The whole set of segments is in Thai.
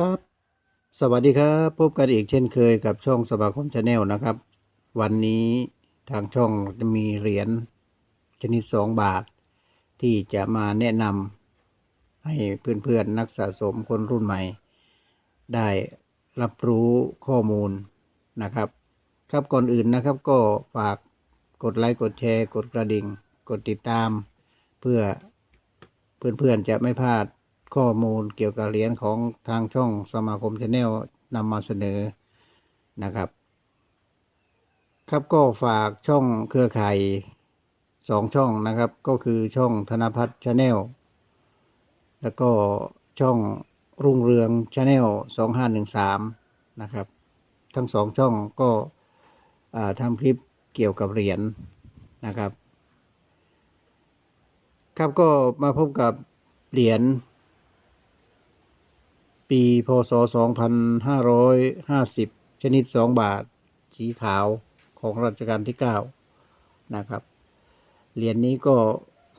ครับ สวัสดีครับ พบกันอีกเช่นเคยกับช่องสมาคมชาแนลนะครับ วันนี้ทางช่องจะมีเหรียญชนิดสองบาท ที่จะมาแนะนำให้เพื่อนๆนักสะสมคนรุ่นใหม่ ได้รับรู้ข้อมูลนะครับ ครับก่อนอื่นนะครับก็ฝากกดไลค์กดแชร์ กดกระดิ่ง กดติดตาม เพื่อเพื่อนๆจะไม่พลาด ข้อมูลเกี่ยวกับเหรียญของทางช่องสมาคมชาแนลนำมาเสนอนะครับ ครับก็ฝากช่องเครือข่ายสองช่องนะครับ ก็คือช่องธนพัฒน์ชาแนลแล้วก็ช่องรุ่งเรืองชาแนลสองห้าหนึ่งสามนะครับ ทั้งสองช่องก็ทำคลิปเกี่ยวกับเหรียญนะครับ ครับก็มาพบกับเหรียญ ปีพศ 2550 ชนิด 2 บาท สีขาวของรัชกาลที่ 9 นะครับ เหรียญนี้ก็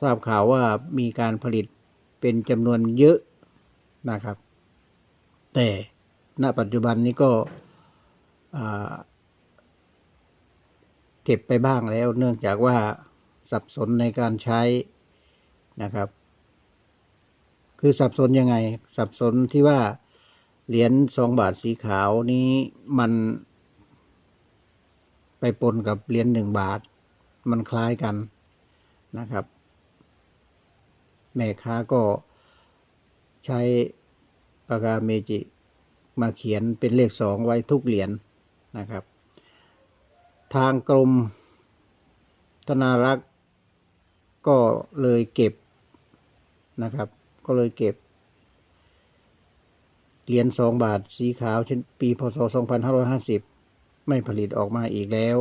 ทราบข่าวว่ามีการผลิตเป็นจำนวนเยอะนะครับ แต่ณปัจจุบันนี้ก็เก็บไปบ้างแล้ว เนื่องจากว่าสับสนในการใช้นะครับ คือสับสนยังไง สับสนที่ว่า เหรียญสองบาทสีขาวนี้มันไปปนกับเหรียญหนึ่งบาท มันคล้ายกันนะครับ แม่ค้าก็ใช้ปากกาเมจิมาเขียนเป็นเลขสองไว้ทุกเหรียญนะครับ ทางกรมธนารักษ์ก็เลยเก็บนะครับ ก็เลยเก็บ เหรียญสองบาทสีขาวเช่นปีพศ 2550 ไม่ผลิตออกมาอีกแล้ว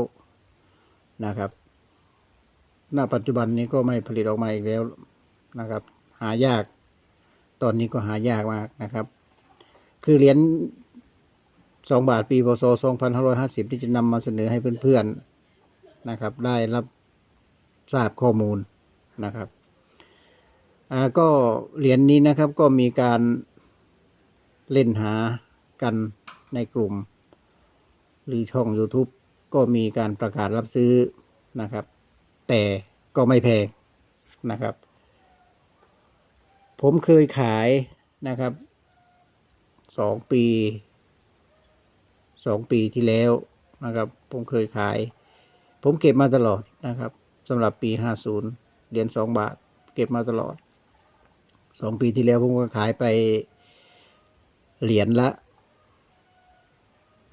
นะครับ ณ ปัจจุบันนี้ก็ไม่ผลิตออกมาอีกแล้วนะครับ หายาก ตอนนี้ก็หายากมากนะครับ คือเหรียญสองบาทปีพศ 2550 ที่จะนำมาเสนอให้เพื่อนๆนะครับ ได้รับทราบข้อมูลนะครับ อ่าก็เหรียญนี้นะครับก็มีการ เล่นหากันในกลุ่ม หรือช่อง YouTube ก็มีการประกาศรับซื้อนะครับ แต่ก็ไม่แพงนะครับ ผมเคยขายนะครับสองปีสองปีที่แล้วนะครับ ผมเคยขาย ผมเก็บมาตลอดนะครับสำหรับปีห้าศูนย์เหรียญสองบาท เก็บมาตลอดสองปีที่แล้วผมก็ขายไป เหรียญละ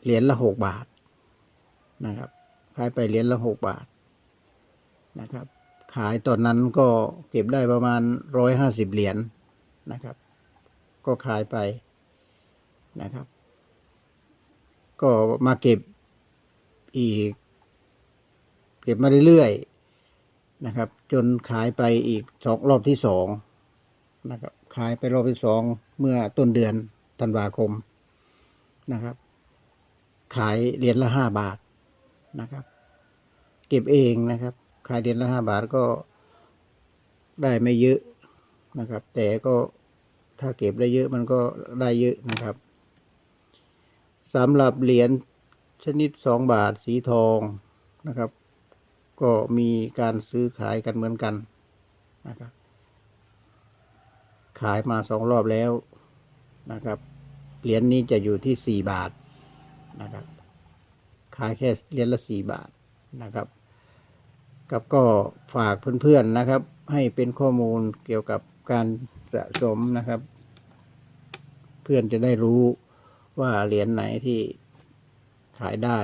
เหรียญละหกบาทนะครับขายไปเหรียญละหกบาทนะครับ ขายตอนนั้นก็เก็บได้ประมาณร้อยห้าสิบเหรียญนะครับ ก็ขายไปนะครับ ก็มาเก็บอีก เก็บมาเรื่อยๆนะครับ จนขายไปอีกสองรอบที่สองนะครับ ขายไปรอบที่สองเมื่อต้นเดือน ธันวาคมนะครับ ขายเหรียญละห้าบาทนะครับ เก็บเองนะครับ ขายเหรียญละห้าบาทก็ได้ไม่เยอะนะครับ แต่ก็ถ้าเก็บได้เยอะมันก็ได้เยอะนะครับสำหรับเหรียญชนิดสองบาทสีทองนะครับ ก็มีการซื้อขายกันเหมือนกันนะครับ ขายมาสองรอบแล้ว นะครับเหรียญนี้จะอยู่ที่สี่บาทนะครับขายแค่เหรียญละสี่บาทนะครับกับก็ฝากเพื่อนๆนะครับ ให้เป็นข้อมูลเกี่ยวกับการสะสมนะครับ เพื่อนจะได้รู้ว่าเหรียญไหนที่ขายได้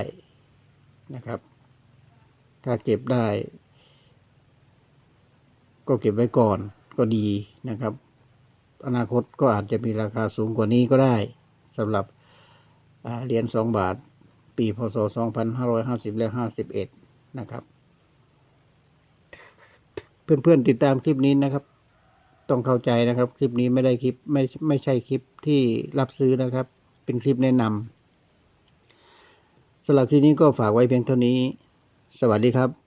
นะครับ ถ้าเก็บได้ ก็เก็บไว้ก่อนก็ดีนะครับ อนาคตก็อาจจะมีราคาสูงกว่านี้ก็ได้สำหรับเหรียญสองบาท ปีพศ 2550 และ 51 นะครับ เพื่อนๆ ติดตามคลิปนี้นะครับ ต้องเข้าใจนะครับ คลิปนี้ไม่ได้คลิปไม่ไม่ใช่คลิปที่รับซื้อนะครับ เป็นคลิปแนะนำสำหรับคลิปนี้ก็ฝากไว้เพียงเท่านี้ สวัสดีครับ